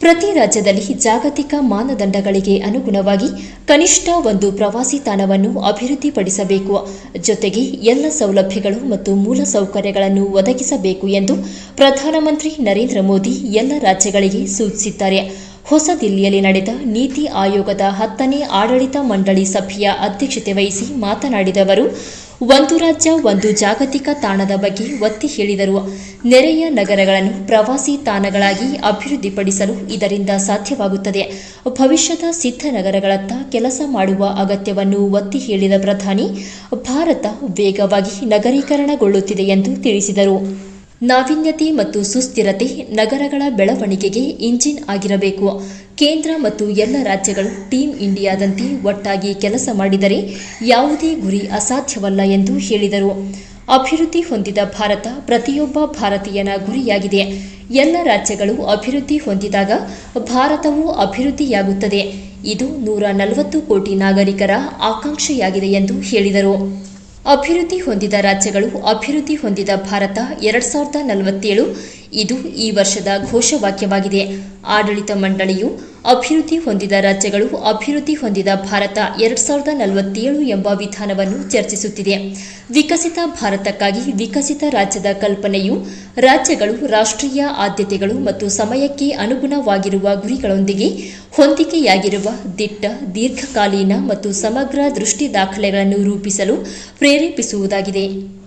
ಪ್ರತಿ ರಾಜ್ಯದಲ್ಲಿ ಜಾಗತಿಕ ಮಾನದಂಡಗಳಿಗೆ ಅನುಗುಣವಾಗಿ ಕನಿಷ್ಠ ಒಂದು ಪ್ರವಾಸಿ ತಾಣವನ್ನು ಅಭಿವೃದ್ಧಿಪಡಿಸಬೇಕು. ಜೊತೆಗೆ ಎಲ್ಲ ಸೌಲಭ್ಯಗಳು ಮತ್ತು ಮೂಲ ಸೌಕರ್ಯಗಳನ್ನು ಒದಗಿಸಬೇಕು ಎಂದು ಪ್ರಧಾನಮಂತ್ರಿ ನರೇಂದ್ರ ಮೋದಿ ಎಲ್ಲ ರಾಜ್ಯಗಳಿಗೆ ಸೂಚಿಸಿದ್ದಾರೆ. ಹೊಸದಿಲ್ಲಿಯಲ್ಲಿ ನಡೆದ ನೀತಿ ಆಯೋಗದ ಹತ್ತನೇ ಆಡಳಿತ ಮಂಡಳಿ ಸಭೆಯ ಅಧ್ಯಕ್ಷತೆ ವಹಿಸಿ ಮಾತನಾಡಿದ ಅವರು ಒಂದು ರಾಜ್ಯ, ಒಂದು ಜಾಗತಿಕ ತಾಣದ ಬಗ್ಗೆ ಒತ್ತಿ ಹೇಳಿದರು. ನೆರೆಯ ನಗರಗಳನ್ನು ಪ್ರವಾಸಿ ತಾಣಗಳಾಗಿ ಅಭಿವೃದ್ಧಿಪಡಿಸಲು ಇದರಿಂದ ಸಾಧ್ಯವಾಗುತ್ತದೆ. ಭವಿಷ್ಯದ ಸಿದ್ಧ ನಗರಗಳತ್ತ ಕೆಲಸ ಮಾಡುವ ಅಗತ್ಯವನ್ನು ಒತ್ತಿ ಹೇಳಿದ ಪ್ರಧಾನಿ, ಭಾರತ ವೇಗವಾಗಿ ನಗರೀಕರಣಗೊಳ್ಳುತ್ತಿದೆ ಎಂದು ತಿಳಿಸಿದರು. ನಾವೀನ್ಯತೆ ಮತ್ತು ಸುಸ್ಥಿರತೆ ನಗರಗಳ ಬೆಳವಣಿಗೆಗೆ ಇಂಜಿನ್ ಆಗಿರಬೇಕು. ಕೇಂದ್ರ ಮತ್ತು ಎಲ್ಲ ರಾಜ್ಯಗಳು ಟೀಂ ಇಂಡಿಯಾದಂತೆ ಒಟ್ಟಾಗಿ ಕೆಲಸ ಮಾಡಿದರೆ ಯಾವುದೇ ಗುರಿ ಅಸಾಧ್ಯವಲ್ಲ ಎಂದು ಹೇಳಿದರು. ಅಭಿವೃದ್ಧಿ ಹೊಂದಿದ ಭಾರತ ಪ್ರತಿಯೊಬ್ಬ ಭಾರತೀಯನ ಗುರಿಯಾಗಿದೆ. ಎಲ್ಲ ರಾಜ್ಯಗಳು ಅಭಿವೃದ್ಧಿ ಹೊಂದಿದಾಗ ಭಾರತವು ಅಭಿವೃದ್ಧಿಯಾಗುತ್ತದೆ. ಇದು ನೂರ ನಲವತ್ತು ಕೋಟಿ ನಾಗರಿಕರ ಆಕಾಂಕ್ಷೆಯಾಗಿದೆ ಎಂದು ಹೇಳಿದರು. ಅಭಿವೃದ್ಧಿ ಹೊಂದಿದ ರಾಜ್ಯಗಳು ಅಭಿವೃದ್ಧಿ ಹೊಂದಿದ ಭಾರತ ಎರಡ್ ಸಾವಿರದ ನಲವತ್ತೇಳು ಇದು ಈ ವರ್ಷದ ಘೋಷವಾಕ್ಯವಾಗಿದೆ. ಆಡಳಿತ ಮಂಡಳಿಯು ಅಭಿವೃದ್ಧಿ ಹೊಂದಿದ ರಾಜ್ಯಗಳು ಅಭಿವೃದ್ಧಿ ಹೊಂದಿದ ಭಾರತ ಎರಡ್ ಸಾವಿರದ ನಲವತ್ತೇಳು ಎಂಬ ವಿಧಾನವನ್ನು ಚರ್ಚಿಸುತ್ತಿದೆ. ವಿಕಸಿತ ಭಾರತಕ್ಕಾಗಿ ವಿಕಸಿತ ರಾಜ್ಯದ ಕಲ್ಪನೆಯು ರಾಜ್ಯಗಳು ರಾಷ್ಟ್ರೀಯ ಆದ್ಯತೆಗಳು ಮತ್ತು ಸಮಯಕ್ಕೆ ಅನುಗುಣವಾಗಿರುವ ಗುರಿಗಳೊಂದಿಗೆ ಹೊಂದಿಕೆಯಾಗಿರುವ ದಿಟ್ಟ, ದೀರ್ಘಕಾಲೀನ ಮತ್ತು ಸಮಗ್ರ ದೃಷ್ಟಿ ದಾಖಲೆಗಳನ್ನು ರೂಪಿಸಲು ಪ್ರೇರೇಪಿಸುವುದಾಗಿದೆ.